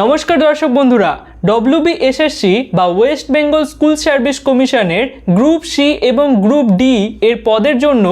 নমস্কার দর্শক বন্ধুরা ডব্লিউবিএসএসসি বা ওয়েস্ট বেঙ্গল স্কুল সার্ভিস কমিশনের গ্রুপ সি এবং গ্রুপ ডি এর পদের জন্য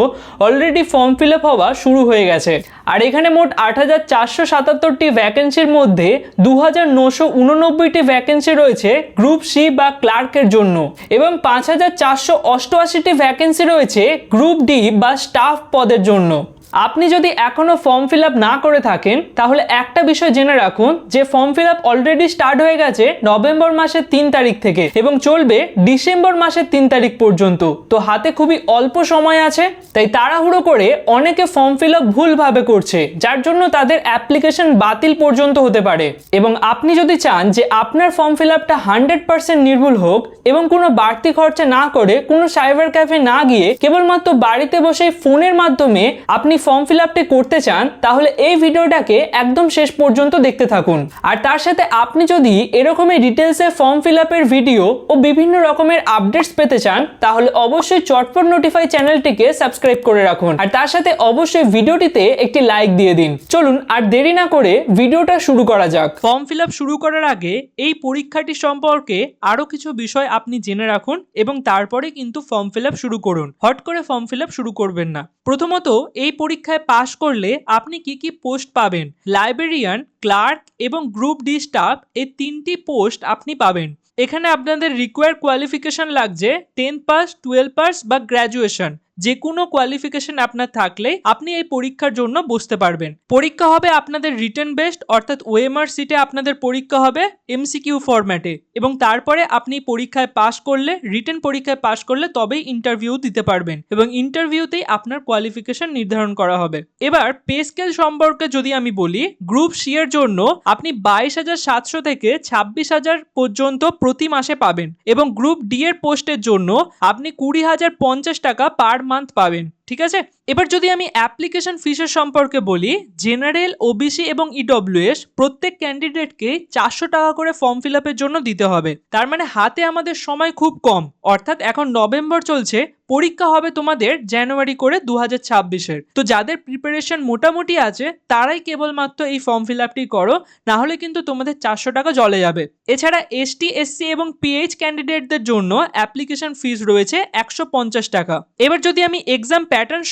অলরেডি ফর্ম ফিল আপ হওয়া শুরু হয়ে গেছে। আর এখানে মোট আট হাজার চারশো সাতাত্তরটি ভ্যাকেন্সির মধ্যে দু হাজার নশো উননব্বইটি ভ্যাকেন্সি রয়েছে গ্রুপ সি বা ক্লার্কের জন্য। এবং পাঁচ হাজার চারশো অষ্টআশিটি ভ্যাকেন্সি রয়েছে গ্রুপ ডি বা স্টাফ পদের জন্য। আপনি যদি এখনও ফর্ম ফিল আপ না করে থাকেন, তাহলে একটা বিষয় জেনে রাখুন, যে form fill up already start হয়ে গেছে নভেম্বর মাসের তিন তারিখ থেকে এবং চলবে ডিসেম্বর মাসের তিন তারিখ পর্যন্ত। তো হাতে খুবই অল্প সময় আছে, তাই তাড়াহুড়ো করে অনেকে ফর্ম ফিল আপ ভুলভাবে করছে, যার জন্য তাদের অ্যাপ্লিকেশন বাতিল পর্যন্ত হতে পারে। এবং আপনি যদি চান যে আপনার ফর্ম ফিল আপটা হান্ড্রেড পার্সেন্ট নির্ভুল হোক এবং কোনো বাড়তি খরচা না করে কোনো সাইবার ক্যাফে না গিয়ে কেবলমাত্র বাড়িতে বসে ফোনের মাধ্যমে আপনি ফর্ম ফিল আপটি করতে চান, তাহলে এই ভিডিওটাকে একদম শেষ পর্যন্ত দেখতে থাকুন। আর তার সাথে আপনি যদি এরকমই ডিটেলসে ফর্ম ফিল আপের ভিডিও ও বিভিন্ন রকমের আপডেটস পেতে চান, তাহলে অবশ্যই চটপট নোটিফাই চ্যানেলটিকে সাবস্ক্রাইব করে রাখুন। আর তার সাথে অবশ্যই ভিডিওটিতে একটি লাইক দিয়ে দিন। চলুন, আর দেরি না করে ভিডিওটা শুরু করা যাক। ফর্ম ফিল আপ শুরু করার আগে এই পরীক্ষাটি সম্পর্কে আরও কিছু বিষয় আপনি জেনে রাখুন এবং তারপরে কিন্তু ফর্ম ফিল আপ শুরু করুন। হট করে ফর্ম ফিল আপ শুরু করবেন না। প্রথমত, এই পরীক্ষায় পাশ করলে আপনি কি কি পোস্ট পাবেন? লাইব্রেরিয়ান, ক্লার্ক এবং গ্রুপ ডি স্টাফ এই তিনটি পোস্ট আপনি পাবেন। এখানে আপনাদের রিকোয়ার কোয়ালিফিকেশন লাগছে টেন পাস টুয়েলভ পাস বা গ্র্যাজুয়েশন যে কোনো কোয়ালিফিকেশন আপনার থাকলে আপনি এই পরীক্ষার জন্য বসতে পারবেন। পরীক্ষা হবে আপনাদের রিটার্ন বেসড অর্থাৎ ওএমআর সিটে আপনাদের পরীক্ষা হবে এমসিকিউ ফরম্যাটে এবং তারপরে আপনি পরীক্ষায় পাশ করলে রিটার্ন পরীক্ষায় পাশ করলে তবেই ইন্টারভিউ দিতে পারবেন এবং ইন্টারভিউতেই আপনার কোয়ালিফিকেশন নির্ধারণ করা হবে। এবার পে স্কেল সম্পর্কে যদি আমি বলি গ্রুপ সি এর জন্য আপনি বাইশ হাজার সাতশো থেকে ছাব্বিশ হাজার পর্যন্ত প্রতি মাসে পাবেন এবং গ্রুপ ডি এর পোস্টের জন্য আপনি কুড়ি হাজার পঞ্চাশ টাকা পার মান্থ পাবেন ঠিক আছে? এবার যদি আমি অ্যাপ্লিকেশন ফিসের সম্পর্কে বলি জেনারেল ওবিসি এবং ইডব্লিউএস প্রত্যেক ক্যান্ডিডেটকে চারশো টাকা করে ফর্ম ফিল আপের জন্য দিতে হবে। তার মানে হাতে আমাদের সময় খুব কম। অর্থাৎ এখন নভেম্বর চলছে, পরীক্ষা হবে তোমাদের জানুয়ারি করে দু হাজার ছাব্বিশের। তো যাদের প্রিপারেশন মোটামুটি আছে, তারাই কেবলমাত্র এই ফর্ম ফিল আপটি করো, না হলে কিন্তু তোমাদের চারশো টাকা জলে যাবে। এছাড়া এসটি এসসি এবং পিএইচ ক্যান্ডিডেটদের জন্য অ্যাপ্লিকেশন ফিস রয়েছে একশো পঞ্চাশ টাকা। এবার যদি আমি এক্সাম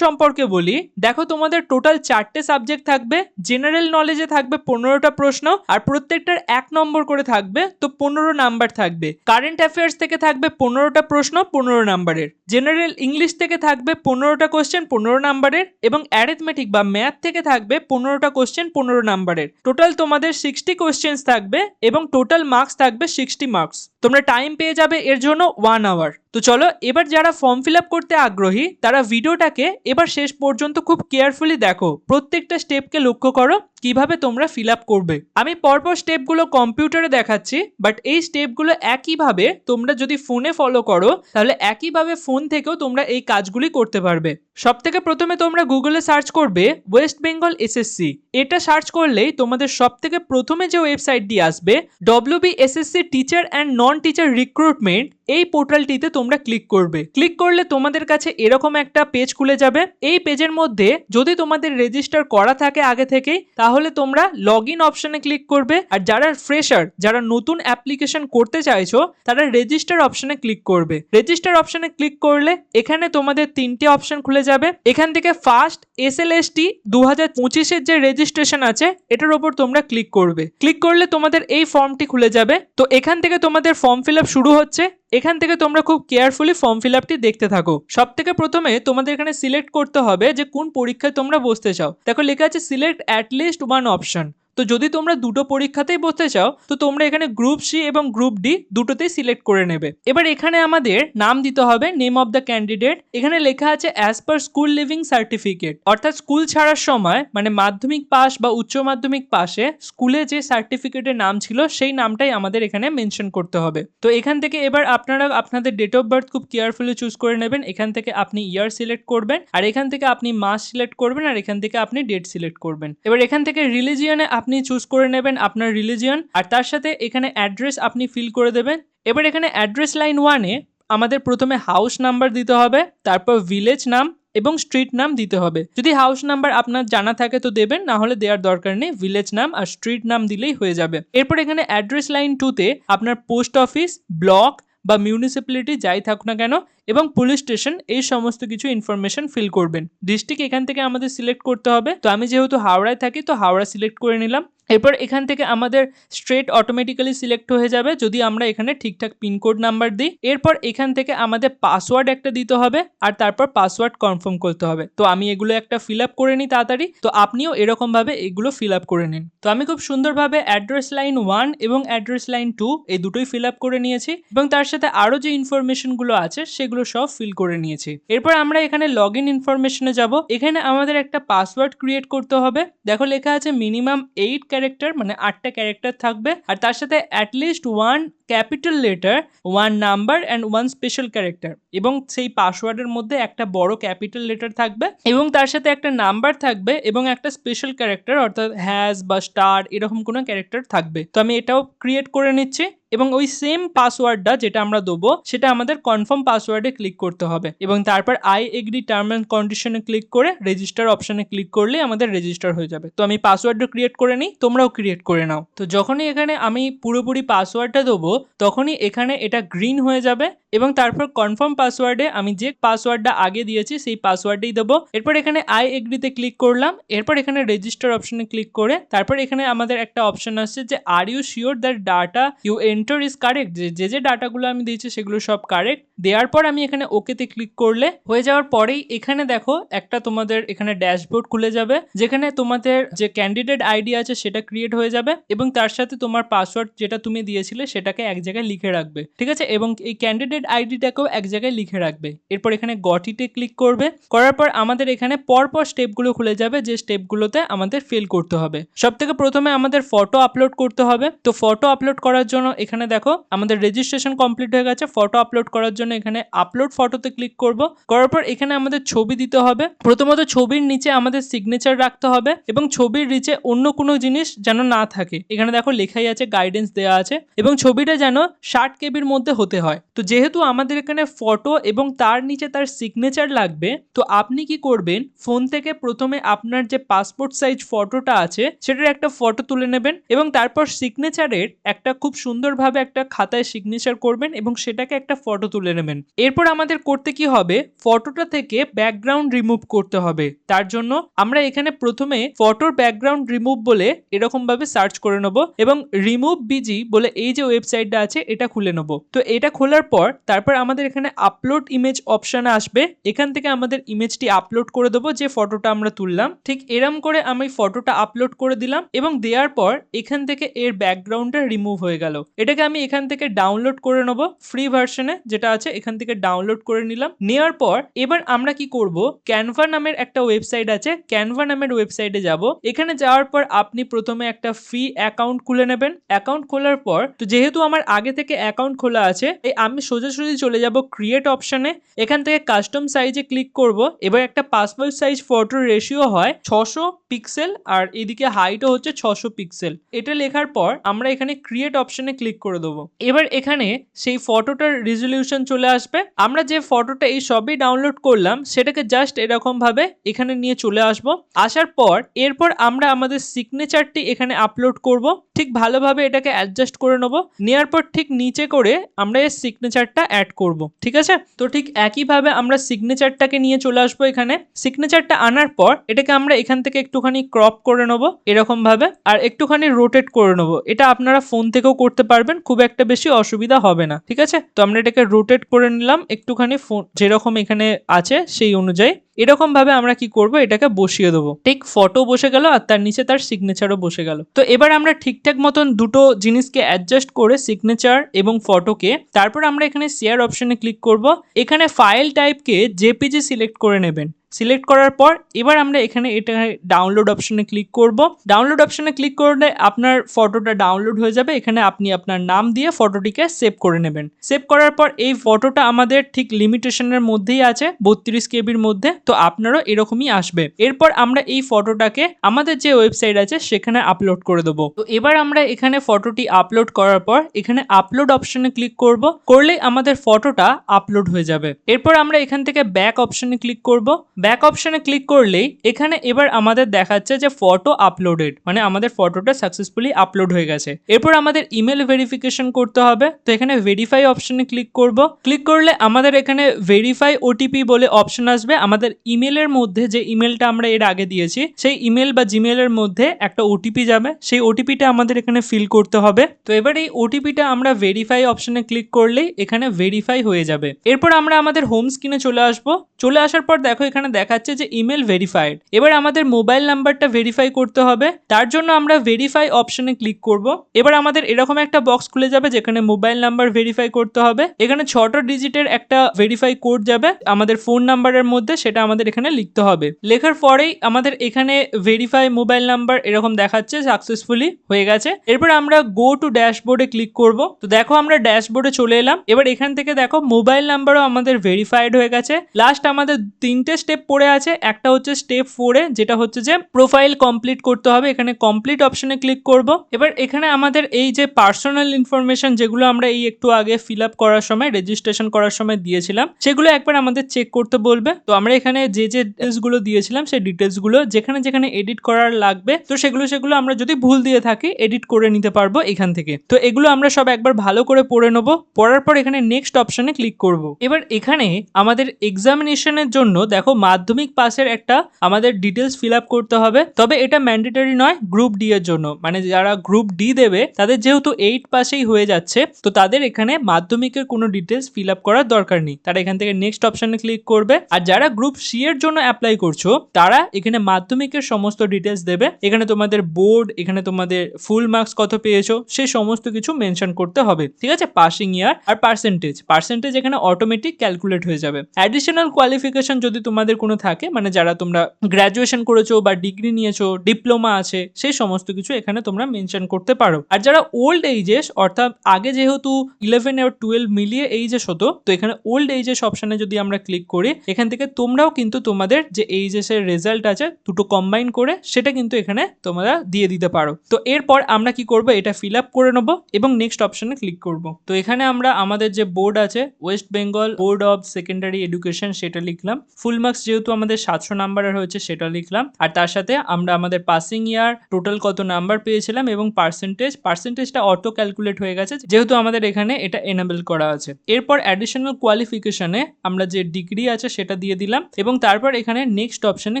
সম্পর্কে বলি, দেখো তোমাদের টোটাল চারটে সাবজেক্ট থাকবে জেনারেল নলেজে থাকবে পনেরোটা প্রশ্ন আর প্রত্যেকটার এক নম্বর করে থাকবে, তো পনেরো নাম্বার থাকবে। কারেন্ট অ্যাফেয়ার্স থেকে থাকবে পনেরোটা প্রশ্ন, পনেরো নাম্বারের জেনারেল ইংলিশ থেকে থাকবে পনেরোটা কোশ্চেন পনেরো নাম্বারের এবং অ্যারিথমেটিক বা ম্যাথ থেকে থাকবে পনেরোটা কোশ্চেন পনেরো নাম্বারের টোটাল তোমাদের সিক্সটি কোশ্চেন্স থাকবে এবং টোটাল মার্কস থাকবে সিক্সটি মার্কস তোমরা টাইম পেয়ে যাবে এর জন্য ওয়ান আওয়ার তো চলো, এবার যারা ফর্ম ফিল আপ করতে আগ্রহী, তারা ভিডিওটাকে এবার শেষ পর্যন্ত খুব কেয়ারফুলি দেখো। প্রত্যেকটা স্টেপকে লক্ষ্য করো। কীভাবে তোমরা ফিল আপ করবে? আমি পরপর স্টেপগুলো কম্পিউটারে দেখাচ্ছি বাট এই স্টেপগুলো একইভাবে তোমরা যদি ফোনে ফলো করো, তাহলে একইভাবে ফোন থেকেও তোমরা এই কাজগুলি করতে পারবে। সব থেকে প্রথমে তোমরা গুগলে সার্চ করবে ওয়েস্ট বেঙ্গল এসএসসি এটা সার্চ করলেই তোমাদের সব থেকে প্রথমে যে ওয়েবসাইটটি আসবে WB SSC teacher and non teacher recruitment এই পোর্টালটিতে তোমরা ক্লিক করবে। ক্লিক করলে তোমাদের কাছে এরকম একটা পেজ খুলে যাবে। এই পেজের মধ্যে যদি তোমাদের রেজিস্টার করা থাকে আগে থেকেই তাহলে তোমরা লগ ইন অপশনে ক্লিক করবে আর যারা ফ্রেশার যারা নতুন অ্যাপ্লিকেশন করতে চাইছো, তারা রেজিস্টার অপশনে ক্লিক করবে। রেজিস্টার অপশনে ক্লিক করলে এখানে তোমাদের তিনটে অপশন খুলে যাবে। এখান থেকে first S L S T দু হাজার পঁচিশের যে রেজিস্ট্রেশন আছে, এটার ওপর তোমরা ক্লিক করবে। ক্লিক করলে তোমাদের এই ফর্মটি খুলে যাবে। তো এখান থেকে তোমাদের ফর্ম ফিল আপ শুরু হচ্ছে। এখান থেকে তোমরা খুব কেয়ারফুলি ফর্ম ফিল আপটি দেখতে থাকো। সব থেকে প্রথমে তোমাদের এখানে সিলেক্ট করতে হবে যে কোন পরীক্ষায় তোমরা বসতে চাও। দেখো লেখা আছে সিলেক্ট অ্যাটলিস্ট ওয়ান অপশন তো যদি তোমরা দুটো পরীক্ষাতেই বসতে চাও, তো তোমরা এখানে গ্রুপ সি এবং গ্রুপ ডি দুটোতেই সিলেক্ট করে নেবে। এবার এখানে আমাদের নাম দিতে হবে নেম অফ দ্য ক্যান্ডিডেট এখানে লেখা আছে as per school leaving certificate অর্থাৎ স্কুল ছাড়ার সময় মানে মাধ্যমিক পাস বা উচ্চ মাধ্যমিক পাশে স্কুলে যে সার্টিফিকেটের নাম ছিল, সেই নামটাই আমাদের এখানে মেনশন করতে হবে। তো এখান থেকে এবার আপনারা, আপনাদের ডেট অফ বার্থ খুব কেয়ারফুলি চুজ করে নেবেন। এখান থেকে আপনি ইয়ার সিলেক্ট করবেন, আর এখান থেকে আপনি মাস সিলেক্ট করবেন, আর এখান থেকে আপনি ডেট সিলেক্ট করবেন। এবার এখান থেকে রিলিজিয়নে আপনি চুজ করে নেবেন আপনার রিলিজিয়ন আর তার সাথে এখানে অ্যাড্রেস আপনি ফিল করে দেবেন। এবার এখানে অ্যাড্রেস লাইন ওয়ানে আমাদের প্রথমে হাউস নাম্বার দিতে হবে, তারপর ভিলেজ নাম এবং স্ট্রিট নাম দিতে হবে। যদি হাউস নাম্বার আপনার জানা থাকে তো দেবেন, না হলে দেওয়ার দরকার নেই ভিলেজ নাম আর স্ট্রিট নাম দিলেই হয়ে যাবে। এরপর এখানে অ্যাড্রেস লাইন টুতে আপনার পোস্ট অফিস ব্লক বা মিউনিসিপ্যালিটি যাই থাকুক না কেন এবং পুলিশ স্টেশন এই সমস্ত কিছু ইনফরমেশন ফিল করবেন। ডিস্ট্রিক্ট এখান থেকে আমাদের সিলেক্ট করতে হবে। তো আমি যেহেতু হাওড়ায় থাকি, তো হাওড়া সিলেক্ট করে নিলাম। এরপর এখান থেকে আমাদের স্ট্রেট অটোমেটিক্যালি সিলেক্ট হয়ে যাবে যদি আমরা এখানে ঠিকঠাক পিনকোড নাম্বার দিই। এরপর এখান থেকে আমাদের পাসওয়ার্ড একটা দিতে হবে আর তারপর পাসওয়ার্ড কনফার্ম করতে হবে। তো আমি এগুলো একটা ফিল আপ করে নিই তাড়াতাড়ি। তো আপনিও এরকমভাবে এগুলো ফিল আপ করে নিন। তো আমি খুব সুন্দরভাবে অ্যাড্রেস লাইন ওয়ান এবং অ্যাড্রেস লাইন টু এই দুটোই ফিল আপ করে নিয়েছি এবং তার সাথে আরও যে ইনফরমেশনগুলো আছে সেগুলো সব ফিল করে নিয়েছি। এরপর আমরা এখানে লগ ইন ইনফরমেশনে যাব। এখানে আমাদের একটা পাসওয়ার্ড ক্রিয়েট করতে হবে। দেখো লেখা আছে মিনিমাম এইট ক্যারেক্টার মানে আটটা ক্যারেক্টার থাকবে। আর তার সাথে at least one capital letter one number and one special character এবং সেই পাসওয়ার্ডের মধ্যে একটা বড় ক্যাপিটাল লেটার থাকবে এবং তার সাথে একটা নাম্বার থাকবে এবং একটা স্পেশাল ক্যারেক্টার অর্থাৎ হ্যাজ বা স্টার এরকম কোনো ক্যারেক্টার থাকবে। তো আমি এটাও ক্রিয়েট করে নিচ্ছি এবং ওই সেম পাসওয়ার্ডটা যেটা আমরা দেবো, সেটা আমাদের কনফার্ম পাসওয়ার্ডে ক্লিক করতে হবে এবং তারপর আই এগ্রি টার্ম অ্যান্ড কন্ডিশনে ক্লিক করে রেজিস্টার অপশনে ক্লিক করলে আমাদের রেজিস্টার হয়ে যাবে। তো আমি পাসওয়ার্ডটা ক্রিয়েট করে নিই, তোমরাও ক্রিয়েট করে নাও। তো যখনই এখানে আমি পুরোপুরি পাসওয়ার্ডটা দেবো তখনই এখানে এটা গ্রিন হয়ে যাবে এবং তারপর কনফার্ম পাসওয়ার্ডে আমি যে পাসওয়ার্ডটা আগে দিয়েছি সেই পাসওয়ার্ডেই দেবো। এরপর এখানে আই এগ্রিতে ক্লিক করলাম, এরপর এখানে রেজিস্টার অপশনে ক্লিক করে, তারপর এখানে আমাদের একটা অপশন আসছে যে are you sure that data you enter is correct যে যে ডাটাগুলো আমি দিয়েছি সেগুলো সব কারেক্ট দেওয়ার পর আমি এখানে ওকেতে ক্লিক করলে, হয়ে যাওয়ার পরেই এখানে দেখো একটা তোমাদের এখানে ড্যাশবোর্ড খুলে যাবে, যেখানে তোমাদের যে ক্যান্ডিডেট আইডি আছে সেটা ক্রিয়েট হয়ে যাবে এবং তার সাথে তোমার পাসওয়ার্ড যেটা তুমি দিয়েছিলে সেটাকে এক জায়গায় লিখে রাখবে, ঠিক আছে? এবং এই ক্যান্ডিডেট আইডিটাকেও এক জায়গায় লিখে রাখবে। এরপর এখানে গটিতে ক্লিক করবে। করার পর আমাদের এখানে পরপর স্টেপগুলো খুলে যাবে, যে স্টেপগুলোতে আমাদের ফিল করতে হবে। সব থেকে প্রথমে আমাদের ফটো আপলোড করতে হবে। তো ফটো আপলোড করার জন্য এখানে দেখো, আমাদের রেজিস্ট্রেশন কমপ্লিট হয়ে গেছে। ফটো আপলোড করার জন্য এখানে আপলোড ফটোতে ক্লিক করব। করার পর এখানে আমাদের ছবি দিতে হবে। প্রথমত ছবির নিচে আমাদের সিগনেচার রাখতে হবে এবং ছবির নিচে অন্য কোনো জিনিস যেন না থাকে। এখানে দেখো লেখাই আছে গাইডেন্স দেওয়া আছে। এবং ছবিটা যেন ষাট কেবির মধ্যে হতে হয়। তো যেহেতু আমাদের এখানে ফটো এবং তার নিচে তার সিগনেচার লাগবে, তো আপনি কি করবেন? ফোন থেকে প্রথমে আপনার যে পাসপোর্ট সাইজ ফটোটা আছে, সেটার একটা ফটো তুলে নেবেন এবং তারপর সিগনেচারের একটা খুব সুন্দরভাবে একটা খাতায় সিগনেচার করবেন এবং সেটাকে একটা ফটো তুলে নেবেন। এরপর আমাদের করতে কি হবে? ফটোটা থেকে ব্যাকগ্রাউন্ড রিমুভ করতে হবে। তার জন্য আমরা এখানে প্রথমে ফটোর ব্যাকগ্রাউন্ড রিমুভ বলে এরকমভাবে সার্চ করে নেব এবং রিমুভ বিজি বলে এই যে ওয়েবসাইটটা আছে, এটা খুলে নেব। তো এটা খোলার পর তারপর আমাদের এখানে আপলোড ইমেজ অপশন আসবে। এখান থেকে আমাদের ইমেজটি আপলোড করে দেবো, যে ফটোটা আমরা তুললাম। ঠিক এরম করে আমি ফটোটা আপলোড করে দিলাম এবং দেওয়ার পর এখান থেকে এর ব্যাকগ্রাউন্ডটা রিমুভ হয়ে গেল। এটাকে আমি এখান থেকে ডাউনলোড করে নেব ফ্রি ভার্সনে যেটা আছে, এখান থেকে ডাউনলোড করে নিলাম। নেওয়ার পর এবার আমরা কি করব? ক্যানভা নামের একটা ওয়েবসাইট আছে ক্যানভা নামের ওয়েবসাইটে যাব। এখানে যাওয়ার পর আপনি প্রথমে একটা ফ্রি অ্যাকাউন্ট খুলে নেবেন। অ্যাকাউন্ট খোলার পর, তো যেহেতু আমার আগে থেকে অ্যাকাউন্ট খোলা আছে, এই আমি সোজাসুজি চলে যাব ক্রিয়েট অপশানে এখান থেকে কাস্টম সাইজে ক্লিক করব। এবার একটা পাসপোর্ট সাইজ ফটোর রেশিও হয় ছশো পিক্সেল আর এদিকে হাইটও হচ্ছে ছশো পিক্সেল এটা লেখার পর আমরা এখানে ক্রিয়েট অপশানে ক্লিক করে দেবো। এবার এখানে সেই ফটোটার রেজলিউশন চলে আসবে। আমরা যে ফটোটা এই সবই ডাউনলোড করলাম, সেটাকে জাস্ট এরকম ভাবে এখানে নিয়ে চলে আসব। আসার পর এরপর আমরা আমাদের সিগনেচারটি এখানে আপলোড করব। ঠিক ভালোভাবে এটাকে অ্যাডজাস্ট করে নেব। নেওয়ার পর ঠিক নিচে করে আমরা এর সিগনেচারটা অ্যাড করব, ঠিক আছে? তো ঠিক একইভাবে আমরা সিগনেচারটাকে নিয়ে চলে আসব এখানে। সিগনেচারটা আনার পর এটাকে আমরা এখান থেকে একটুখানি ক্রপ করে নেব এরকমভাবে, আর একটুখানি রোটেট করে নেব। এটা আপনারা ফোন থেকেও করতে পারবেন, খুব একটা বেশি অসুবিধা হবে না, ঠিক আছে? তো আমরা এটাকে রোটেট করে নিলাম, একটুখানি ফোন যেরকম এখানে আছে সেই অনুযায়ী। এরকম ভাবে আমরা কি করব? এটাকে বসিয়ে দেবো। ঠিক ফটো বসে গেল আর তার নিচে তার সিগনেচারও বসে গেল। তো এবার আমরা ঠিকঠাক মতন দুটো জিনিসকে অ্যাডজাস্ট করে সিগনেচার এবং ফটোকে তারপর আমরা এখানে শেয়ার অপশনে ক্লিক করব। এখানে ফাইল টাইপকে জেপিজি সিলেক্ট করে নেবেন। সিলেক্ট করার পর এবার আমরা এখানে এটা ডাউনলোড অপশনে ক্লিক করব। ডাউনলোড অপশনে ক্লিক করলে আপনার ফটোটা ডাউনলোড হয়ে যাবে। এখানে আপনি আপনার নাম দিয়ে ফটোটিকে সেভ করে নেবেন। সেভ করার পর এই ফটোটা আমাদের ঠিক লিমিটেশনের মধ্যেই আছে, বত্রিশ কেবির মধ্যে, তো আপনারও এরকমই আসবে। এরপর আমরা এই ফটোটাকে আমাদের যে ওয়েবসাইট আছে সেখানে আপলোড করে দেবো। তো এবার আমরা এখানে ফটোটি আপলোড করার পর এখানে আপলোড অপশনে ক্লিক করব। করলে আমাদের ফটোটা আপলোড হয়ে যাবে। এরপর আমরা এখান থেকে ব্যাক অপশনে ক্লিক করব। ব্যাক অপশনে ক্লিক করলেই এখানে এবার আমাদের দেখাচ্ছে যে ফটো আপলোডেড মানে আমাদের ফটোটা সাকসেসফুলি আপলোড হয়ে গেছে। এরপর আমাদের ইমেল ভেরিফিকেশন করতে হবে। তো এখানে ভেরিফাই অপশনে ক্লিক করব। ক্লিক করলে আমাদের এখানে ভেরিফাই ওটিপি বলে অপশন আসবে। আমাদের ইমেলের মধ্যে যে ইমেলটা আমরা এর আগে দিয়েছি, সেই ইমেল বা জিমেলের মধ্যে একটা ওটিপি যাবে। সেই ওটিপিটা আমাদের এখানে ফিল করতে হবে। তো এবার এই ওটিপিটা আমরা ভেরিফাই অপশনে ক্লিক করলেই এখানে ভেরিফাই হয়ে যাবে। এরপর আমরা আমাদের হোম স্ক্রিনে চলে আসব। চলে আসার পর দেখো এখানে দেখাচ্ছে যে ইমেল ভেরিফাইড এবার আমাদের মোবাইল নাম্বারটা ভেরিফাই করতে হবে। তার জন্য আমরা ভেরিফাই অপশনে ক্লিক করব। এবার আমাদের এরকম একটা বক্স খুলে যাবে যেখানে মোবাইল নাম্বার ভেরিফাই করতে হবে। এখানে ছটা ডিজিটের একটা ভেরিফাই কোড যাবে আমাদের ফোন নাম্বারের মধ্যে, সেটা আমাদের এখানে লিখতে হবে। লেখার পরেই আমাদের এখানে ভেরিফাই মোবাইল নাম্বার এরকম দেখাচ্ছে সাকসেসফুলি হয়ে গেছে। এরপর আমরা গো টু ড্যাশবোর্ডে ক্লিক করব। তো দেখো আমরা ড্যাশবোর্ডে চলে এলাম। এবার এখান থেকে দেখো মোবাইল নাম্বারও আমাদের ভেরিফাইড হয়ে গেছে। লাস্ট আমাদের তিনটে স্টেপ পড়ে আছে, একটা হচ্ছে স্টেপ ফোরে যেটা হচ্ছে যে প্রোফাইল কমপ্লিট করতে হবে, এখানে কমপ্লিট অপশনে ক্লিক করব। এবার এখানে আমাদের এই যে পার্সোনাল ইনফরমেশন যেগুলো আমরা এই একটু আগে ফিল আপ করার সময় রেজিস্ট্রেশন করার সময় দিয়েছিলাম, সেগুলো একবার আমাদের চেক করতে বলবে। তো আমরা এখানে যে যে ডিটেলসগুলো দিয়েছিলাম, সেই ডিটেলসগুলো যেখানে যেখানে এডিট করার লাগবে, তো সেগুলো সেগুলো আমরা যদি ভুল দিয়ে থাকি এডিট করে নিতে পারব এখান থেকে। তো এগুলো আমরা সব একবার ভালো করে পড়ে নেব, পড়ার পর এখানে নেক্সট অপশনে ক্লিক করব। এবার এখানে আমাদের এক্সামিনেশনের জন্য, দেখো মাধ্যমিক পাসের একটা আমাদের ডিটেলস ফিল আপ করতে হবে। তবে এটা ম্যান্ডেটরি নয় গ্রুপ ডি এর জন্য। মানে যারা গ্রুপ ডি দেবে, তাদের যেহেতু এইট পাসেই হয়ে যাচ্ছে, তো তাদের এখানে মাধ্যমিকের কোনো ডিটেলস ফিল আপ করার দরকার নেই। তারা এখান থেকে নেক্সট অপশনে ক্লিক করবে। আর যারা গ্রুপ সি এর জন্য অ্যাপ্লাই করছ, তারা এখানে মাধ্যমিকের সমস্ত ডিটেলস দেবে। এখানে তোমাদের বোর্ড এখানে তোমাদের ফুল মার্কস কত পেয়েছ সেই সমস্ত কিছু মেনশন করতে হবে। ঠিক আছে? পাসিং ইয়ার আর পার্সেন্টেজ পার্সেন্টেজ এখানে অটোমেটিক ক্যালকুলেট হয়ে যাবে। অ্যাডিশনাল কোয়ালিফিকেশন যদি তোমাদের কোনো থাকে মানে যারা তোমরা গ্র্যাজুয়েশন করেছ বা ডিগ্রি নিয়েছো ডিপ্লোমা আছে সেই সমস্ত কিছু এখানে তোমরা মেনশন করতে পারো। আর যারা ওল্ড এইজেস অর্থাৎ আগে যেহেতু ইলেভেন আর টুয়েলভ মিলিয়ে এইজেস হতো, তো এখানে ওল্ড এইজেস অপশানে যদি আমরা ক্লিক করি, এখান থেকে তোমরাও কিন্তু তোমাদের যে এইচএস এর রেজাল্ট আছে, দুটো কম্বাইন করে সেটা কিন্তু এখানে তোমরা দিয়ে দিতে পারো। তো এরপর আমরা কি করব, এটা ফিল আপ করে নেব এবং নেক্সট অপশনে ক্লিক করব। তো এখানে আমরা আমাদের যে বোর্ড আছে west Bengal board of secondary education সেটা লিখলাম। ফুল মার্কস যেহেতু আমাদের সাতশো নাম্বারের হয়েছে, সেটা লিখলাম। আর তার সাথে আমরা আমাদের পাসিং ইয়ার টোটাল কত নাম্বার পেয়েছিলাম এবং পার্সেন্টেজ পার্সেন্টেজটা অটো ক্যালকুলেট হয়ে গেছে, যেহেতু আমাদের এখানে এটা এনাবেল করা আছে। এরপর অ্যাডিশনাল কোয়ালিফিকেশনে আমরা যে ডিগ্রি আছে, সেটা দিয়ে দিলাম এবং তারপর এখানে নেক্সট অপশনে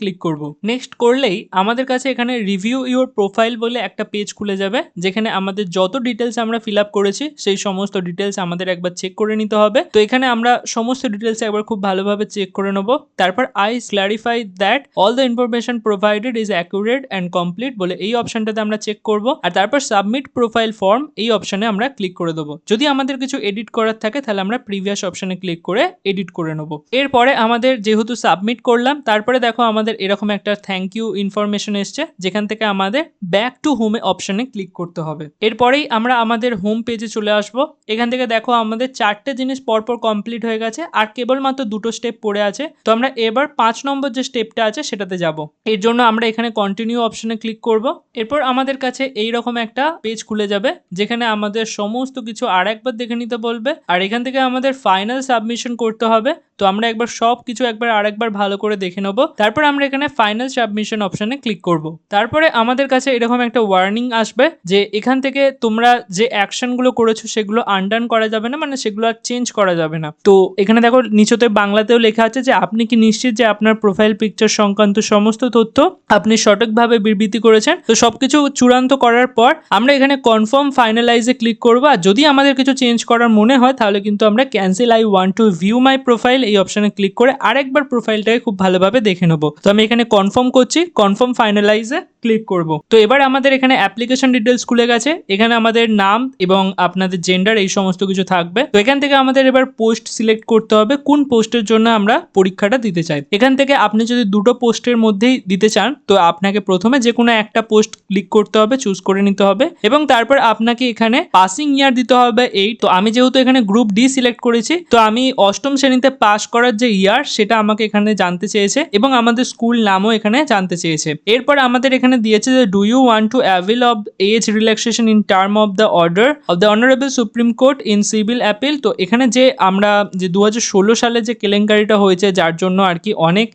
ক্লিক করব। নেক্সট করলেই আমাদের কাছে এখানে রিভিউ ইউর প্রোফাইল বলে একটা পেজ খুলে যাবে, যেখানে আমাদের যত ডিটেলস আমরা ফিল আপ করেছি, সেই সমস্ত ডিটেলস আমাদের একবার চেক করে নিতে হবে। তো এখানে আমরা সমস্ত ডিটেলস একবার খুব ভালোভাবে চেক করে নেব। তারপর I clarify that all the information provided is accurate and complete বলে এই অপশনটাতে আমরা চেক করব। আর তারপর সাবমিট প্রোফাইল ফর্ম এই অপশনে আমরা ক্লিক করে দেবো। যদি আমাদের কিছু এডিট করার থাকে, তাহলে আমরা প্রিভিয়াস অপশনে ক্লিক করে এডিট করে নেব। এরপরে আমাদের যেহেতু সাবমিট করলাম, তারপরে দেখো আমাদের এরকম একটা থ্যাংক ইউ ইনফরমেশন এসছে, যেখান থেকে আমাদের ব্যাক টু হোমে অপশনে ক্লিক করতে হবে। এরপরেই আমরা আমাদের হোম পেজে চলে আসব। এখান থেকে দেখো আমাদের চারটে জিনিস পরপর কমপ্লিট হয়ে গেছে, আর কেবলমাত্র দুটো স্টেপ পড়ে আছে। তো আমরা এবার পাঁচ নম্বর যে স্টেপটা আছে, সেটাতে যাব। এর জন্য আমরা এখানে কন্টিনিউ অপশনে ক্লিক করব। এরপর আমাদের কাছে এই রকম একটা পেজ খুলে যাবে, যেখানে আমাদের সমস্ত কিছু আর একবার দেখে নিতে বলবে। আর এখান থেকে আমাদের ফাইনাল সাবমিশন করতে হবে। তো আমরা একবার সব কিছু একবার আরেকবার ভালো করে দেখে নেব। তারপর আমরা এখানে ফাইনাল সাবমিশন অপশনে ক্লিক করব। তারপরে আমাদের কাছে এরকম একটা ওয়ার্নিং আসবে যে এখান থেকে তোমরা যে অ্যাকশনগুলো করেছ সেগুলো আনডান করা যাবে না মানে সেগুলো আর চেঞ্জ করা যাবে না। তো এখানে দেখো নিচতে বাংলাতেও লেখা আছে যে আপনি কি নিশ্চিত যে আপনার প্রোফাইল পিকচার সংক্রান্ত সমস্ত তথ্য আপনি সঠিকভাবে বিবৃতি করেছেন? তো সবকিছু চূড়ান্ত করার পর আমরা এখানে কনফার্ম ফাইনালাইজে ক্লিক করব। আর যদি আমাদের কিছু চেঞ্জ করার মনে হয়, তাহলে কিন্তু আমরা cancel I want to view my profile এই অপশনে ক্লিক করে আরেকবার প্রোফাইলটাকে খুব ভালোভাবে দেখে নেব। তো আমি এখানে কনফার্ম করছি কনফার্ম ফাইনালাইজে ক্লিক করব। তো এবার আমাদের এখানে অ্যাপ্লিকেশন ডিটেলস খুলে গেছে। এখানে আমাদের নাম এবং আপনাদের জেন্ডার এই সমস্ত কিছু থাকবে। তো এখান থেকে আমাদের এবার পোস্ট সিলেক্ট করতে হবে। কোন পোস্টের জন্য আমরা পরীক্ষাটা দিতে চাই? এখান থেকে আপনি যদি দুটো পোস্টের মধ্যেই দিতে চান, তো আপনাকে প্রথমে যে কোনো একটা পোস্ট ক্লিক করতে হবে চুজ করে নিতে হবে এবং তারপর আপনাকে এখানে পাসিং ইয়ার দিতে হবে এইট তো আমি যেহেতু এখানে গ্রুপ ডি সিলেক্ট করেছি, তো আমি অষ্টম শ্রেণীতে পাস করার যে ইয়ার সেটা আমাকে এখানে জানতে চেয়েছে এবং আমাদের স্কুল নামও এখানে জানতে চেয়েছে। এরপর আমাদের এখানে এখানে দিয়েছে যে do you want to avail of age relaxation in term of the order of the honourable supreme court in civil appeal তো এখানে যে আমরা যে দুহাজার ষোলো সালে যে কেলেঙ্কারিটা হয়েছে, যার জন্য আর কি অনেক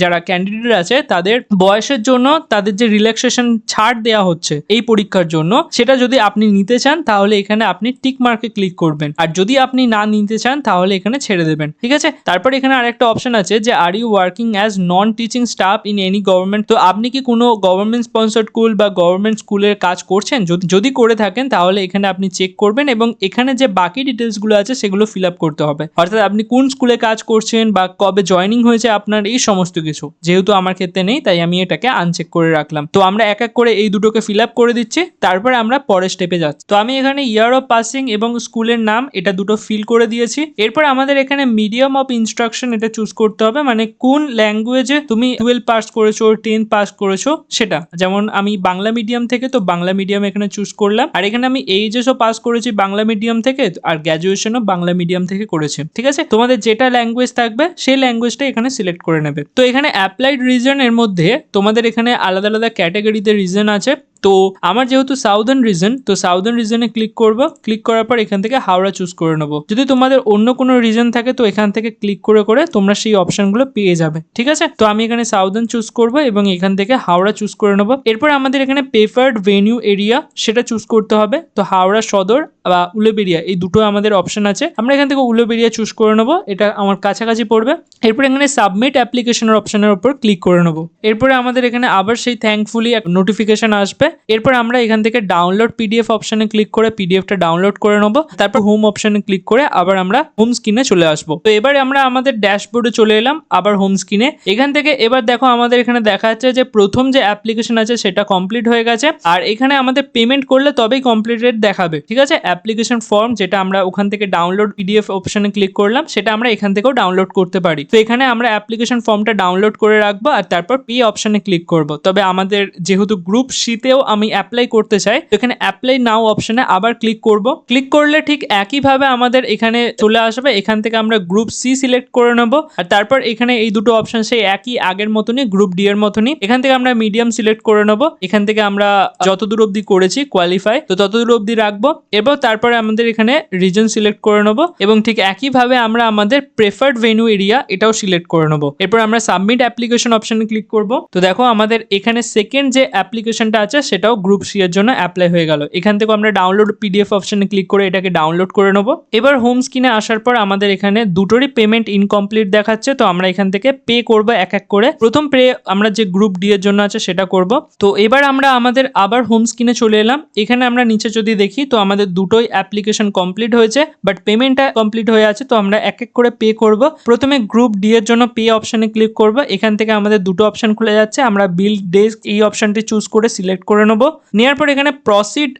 যারা ক্যান্ডিডেট আছে, তাদের বয়সের জন্য তাদের যে রিল্যাক্সেশন ছাড় দেওয়া হচ্ছে এই পরীক্ষার জন্য, সেটা যদি আপনি নিতে চান, তাহলে এখানে আপনি টিক মার্কে ক্লিক করবেন। আর যদি আপনি না নিতে চান, তাহলে এখানে ছেড়ে দেবেন। ঠিক আছে? তারপর এখানে আরেকটা অপশন আছে যে are you working as non teaching staff in any government তো আপনি কি কোনো গভর্নমেন্ট স্পন্সার্ড স্কুল বা গভর্নমেন্ট স্কুলের কাজ করছেন, যদি করে থাকেন, তাহলে এখানে আপনি চেক করবেন এবং এখানে যে বাকি ডিটেলসগুলো আছে, সেগুলো ফিল আপ করতে হবে। অর্থাৎ আপনি কোন স্কুলে কাজ করছেন বা কবে জয়নিং হয়েছে আপনার, এই সমস্ত কিছু। যেহেতু আমার ক্ষেত্রে নেই, তাই আমি এটাকে আনচেক করে রাখলাম। তো আমরা এক এক করে এই দুটোকে ফিল আপ করে দিচ্ছি, তারপরে আমরা পরের স্টেপে যাচ্ছি। তো আমি এখানে ইয়ার অফ পাসিং এবং স্কুলের নাম, এটা দুটো ফিল করে দিয়েছি। এরপর আমাদের এখানে মিডিয়াম অফ ইনস্ট্রাকশন এটা চুজ করতে হবে মানে কোন ল্যাঙ্গুয়েজে তুমি টুয়েলভ পাস করেছ টেন্থ পাস করেছ, সেটা যেমন আমি বাংলা মিডিয়াম থেকে তো বাংলা মিডিয়াম এখানে চুজ করলাম। আর এখানে আমি এইচএসও পাস করেছি বাংলা মিডিয়াম থেকে, আর গ্র্যাজুয়েশনও বাংলা মিডিয়াম থেকে করেছি। ঠিক আছে? তোমাদের যেটা ল্যাঙ্গুয়েজ থাকবে, সেই ল্যাঙ্গুয়েজটা এখানে সিলেক্ট করে নেবে। তো এখানে অ্যাপ্লাইড রিজন এর মধ্যে তোমাদের এখানে আলাদা আলাদা ক্যাটাগরিতে রিজন আছে। তো আমার যেহেতু সাউদার্ন রিজন তো সাউদার্ন রিজনে ক্লিক করব ক্লিক করার পর এখান থেকে হাওড়া চুজ করে নেব। যদি তোমাদের অন্য কোনো রিজন থাকে, তো এখান থেকে ক্লিক করে করে তোমরা সেই অপশনগুলো পেয়ে যাবে, ঠিক আছে? তো আমি এখানে সাউদার্ন চুজ করব এবং এখান থেকে হাওড়া চুজ করে নেব। এরপর আমাদের এখানে প্রেফার্ড ভেনিউ এরিয়া সেটা চুজ করতে হবে। তো হাওড়া সদর বা উলেবেরিয়া এই দুটো আমাদের অপশন আছে। আমরা এখান থেকে উলেবেরিয়া চুজ করে নেব, এটা আমার কাছাকাছি পড়বে। এরপর এখানে সাবমিট অ্যাপ্লিকেশনের অপশনের উপর ক্লিক করে নেব। এরপরে আমাদের এখানে আবার সেই থ্যাঙ্কফুলি নোটিফিকেশন আসবে। এরপর আমরা এখান থেকে ডাউনলোড পিডিএফ অপশনে ক্লিক করে পিডিএফটা ডাউনলোড করে নেব। তারপর হোম অপশনে ক্লিক করে আবার আমরা হোম স্ক্রিনে চলে আসব। তো এবার আমরা আমাদের ড্যাশবোর্ডে চলে এলাম আবার হোম স্ক্রিনে এখান থেকে এবার দেখো আমাদের এখানে দেখা যাচ্ছে যে প্রথম যে অ্যাপ্লিকেশন আছে সেটা কমপ্লিট হয়ে গেছে। আর এখানে আমাদের পেমেন্ট করলে তবেই কমপ্লিটেড দেখাবে, ঠিক আছে? অ্যাপ্লিকেশন ফর্ম যেটা আমরা ওখান থেকে ডাউনলোড পিডিএফ অপশনে ক্লিক করলাম, সেটা আমরা এখান থেকেও ডাউনলোড করতে পারি। তো এখানে আমরা অ্যাপ্লিকেশন ফর্মটা ডাউনলোড করে রাখব আর তারপর পে অপশনে ক্লিক করব। তবে আমাদের যেহেতু গ্রুপ সিতেও আমি অ্যাপ্লাই করতে চাই, এখানে অ্যাপ্লাই নাও অপশনে আবার ক্লিক করব। ক্লিক করলে ঠিক একইভাবে আমাদের এখানে চলে আসবে, এখান থেকে আমরা গ্রুপ সি সিলেক্ট করে নেব। আর তারপর এখানে এই দুটো অপশন সেই একই আগের মতনই গ্রুপ ডি এর মতনই, এখান থেকে আমরা মিডিয়াম সিলেক্ট করে নেব। এখান থেকে আমরা যতদূর অবধি করেছি কোয়ালিফাই তো ততদূর অবধি রাখব। এরপর তারপরে আমাদের এখানে রিজন সিলেক্ট করে নেব এবং ঠিক একইভাবে আমরা আমাদের প্রেফার্ড ভেনু এরিয়া এটাও সিলেক্ট করে নেব। এরপর আমরা সাবমিট অ্যাপ্লিকেশন অপশনে ক্লিক করব। তো দেখো আমাদের এখানে সেকেন্ড যে অ্যাপ্লিকেশনটা আছে সেটাও গ্রুপ সি এর জন্য অ্যাপ্লাই হয়ে গেল। এখান থেকে আমরা ডাউনলোড পিডিএফ অপশনে ক্লিক করে এটাকে ডাউনলোড করে নেব। এবার হোম স্ক্রিনে আসার পর আমাদের এখানে দুটোরই পেমেন্ট ইনকমপ্লিট দেখাচ্ছে, তো আমরা এখান থেকে পে করব এক এক করে। প্রথম পে আমরা যে গ্রুপ ডি এর জন্য আছে সেটা করব। তো এবার আমরা আমাদের আবার হোম স্ক্রিনে চলে এলাম। এখানে আমরা নিচে যদি দেখি, তো আমাদের দুটোই অ্যাপ্লিকেশন কমপ্লিট হয়েছে বাট পেমেন্টটা কমপ্লিট হয়ে আছে, তো আমরা এক এক করে পে করব। প্রথমে গ্রুপ ডি এর জন্য পে অপশনে ক্লিক করব। এখান থেকে আমাদের দুটো অপশন খুলে যাচ্ছে। আমরা বিল ডেস্ক এই অপশনটি চুজ করে সিলেক্ট করে নেব। নেওয়ার পর এখানে প্রসিড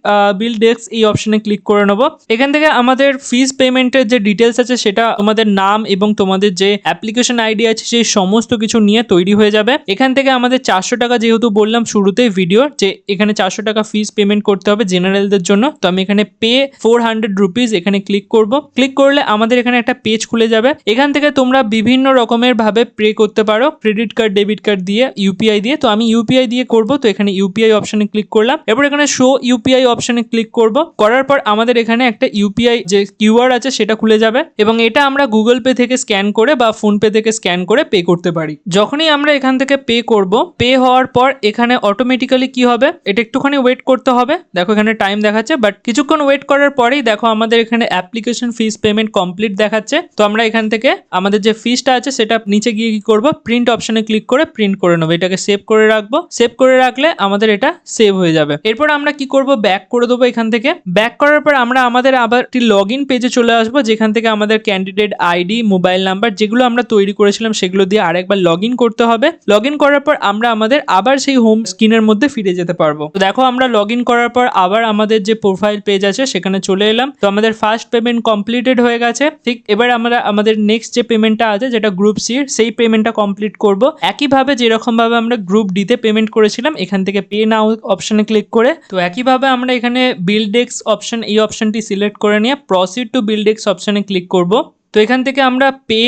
বিল ডেস্ক এই অপশনে ক্লিক করে নেব। এখান থেকে আমাদের ফিস পেমেন্টের যে ডিটেলস আছে সেটা তোমাদের নাম এবং তোমাদের যে অ্যাপ্লিকেশন আইডি আছে সেই সমস্ত কিছু নিয়ে তৈরি হয়ে যাবে। এখান থেকে আমাদের চারশো টাকা যেহেতু বললাম শুরুতেই ভিডিওর যে এখানে চারশো টাকা ফিস পেমেন্ট করতে হবে জেনারেলদের জন্য। তো আমি এখানে পে ফোর হান্ড্রেড রুপিস এখানে ক্লিক করব। ক্লিক করলে আমাদের এখানে একটা পেজ খুলে যাবে। এখান থেকে তোমরা বিভিন্ন রকমের ভাবে পে করতে পারো। ক্রেডিট কার্ড ডেবিট কার্ড দিয়ে ইউপিআই দিয়ে। তো আমি ইউপিআই দিয়ে করব। তো এখানে ইউপিআই অপশনে ক্লিক করলাম। এরপর এখানে শো ইউপিআই অপশনে ক্লিক করব। করার পর আমাদের এখানে একটা ইউপিআই যে কিউআর আছে সেটা খুলে যাবে এবং এটা আমরা গুগল পে থেকে স্ক্যান করে বা ফোন পে থেকে স্ক্যান করে পে করতে পারি। যখনই আমরা এখান থেকে পে করব পে হওয়ার পর এখানে অটোমেটিক্যালি কি হবে? এটা একটুখানি ওয়েট করতে হবে। দেখো এখানে টাইম দেখাচ্ছে বাট কিছুক্ষণ ওয়েট করার পরেই দেখো আমাদের এখানে অ্যাপ্লিকেশন ফিস পেমেন্ট কমপ্লিট দেখাচ্ছে। তো আমরা এখান থেকে আমাদের যে ফিসটা আছে সেটা নিচে গিয়ে কি করব? প্রিন্ট অপশনে ক্লিক করে প্রিন্ট করে নেব। এটাকে সেভ করে রাখব। সেভ করে রাখলে আমাদের এটা সেভ হয়ে যাবে। এরপর আমরা কি করব? ব্যাক করে দেবো এখান থেকে। ব্যাক করার পর আমরা আমাদের আবার একটি লগ ইন পেজে চলে আসব, যেখান থেকে আমাদের ক্যান্ডিডেট আইডি মোবাইল নাম্বার যেগুলো আমরা তৈরি করেছিলাম সেগুলো দিয়ে আরেকবার লগ ইন করতে হবে। লগ ইন করার পর আমরা আমাদের আবার সেই হোম স্ক্রিনের মধ্যে ফিরে যেতে পারব। দেখো আমরা লগ ইন করার পর আবার আমাদের যে প্রোফাইল পেজ আছে সেখানে চলে এলাম। তো আমাদের ফার্স্ট পেমেন্ট কমপ্লিটেড হয়ে গেছে। ঠিক এবার আমরা আমাদের নেক্সট যে পেমেন্টটা আছে যেটা গ্রুপ সির সেই পেমেন্টটা কমপ্লিট করব। একইভাবে যেরকম ভাবে আমরা গ্রুপ ডিতে পেমেন্ট করেছিলাম, এখান থেকে পে নাও অপশনে ক্লিক করে, তো একইভাবে আমরা এখানে বিল ডেক্স অপশন এই অপশনটি সিলেক্ট করে নিয়ে প্রসিড টু বিল ডেক্স অপশনে ক্লিক করব। তো এখান থেকে আমরা পে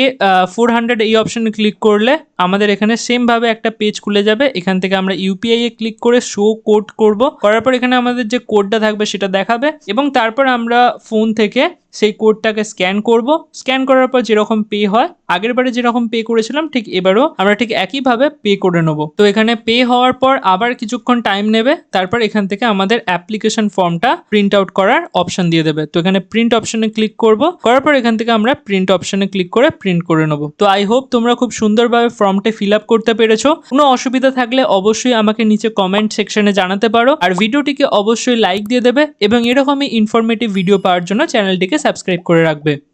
ফোর হান্ড্রেড এই অপশনে ক্লিক করলে আমাদের এখানে সেমভাবে একটা পেজ খুলে যাবে। এখান থেকে আমরা ইউপিআই এ ক্লিক করে শো কোড করব। করার পর এখানে আমাদের যে কোডটা থাকবে সেটা দেখাবে এবং তারপর আমরা ফোন থেকে সেই কোডটাকে স্ক্যান করব। স্ক্যান করার পর যেরকম পে হয়, আগের বারে যেরকম পে করেছিলাম, ঠিক এবারও আমরা ঠিক একইভাবে পে করে নেব। তো এখানে পে হওয়ার পর আবার কিছুক্ষণ টাইম নেবে, তারপর এখান থেকে আমাদের অ্যাপ্লিকেশন ফর্মটা প্রিন্ট আউট করার অপশন দিয়ে দেবে। তো এখানে প্রিন্ট অপশনে ক্লিক করব, করার পর এখান থেকে আমরা প্রিন্ট অপশনে ক্লিক করে প্রিন্ট করে নেব। তো আই হোপ তোমরা খুব সুন্দরভাবে ফর্মটা ফিল আপ করতে পেরেছ। কোনো অসুবিধা থাকলে অবশ্যই আমাকে নিচে কমেন্ট সেকশনে জানাতে পারো। আর ভিডিওটিকে অবশ্যই লাইক দিয়ে দেবে এবং এরকমই ইনফরমেটিভ ভিডিও পাওয়ার জন্য চ্যানেলটিকে সাবস্ক্রাইব করে রাখবে।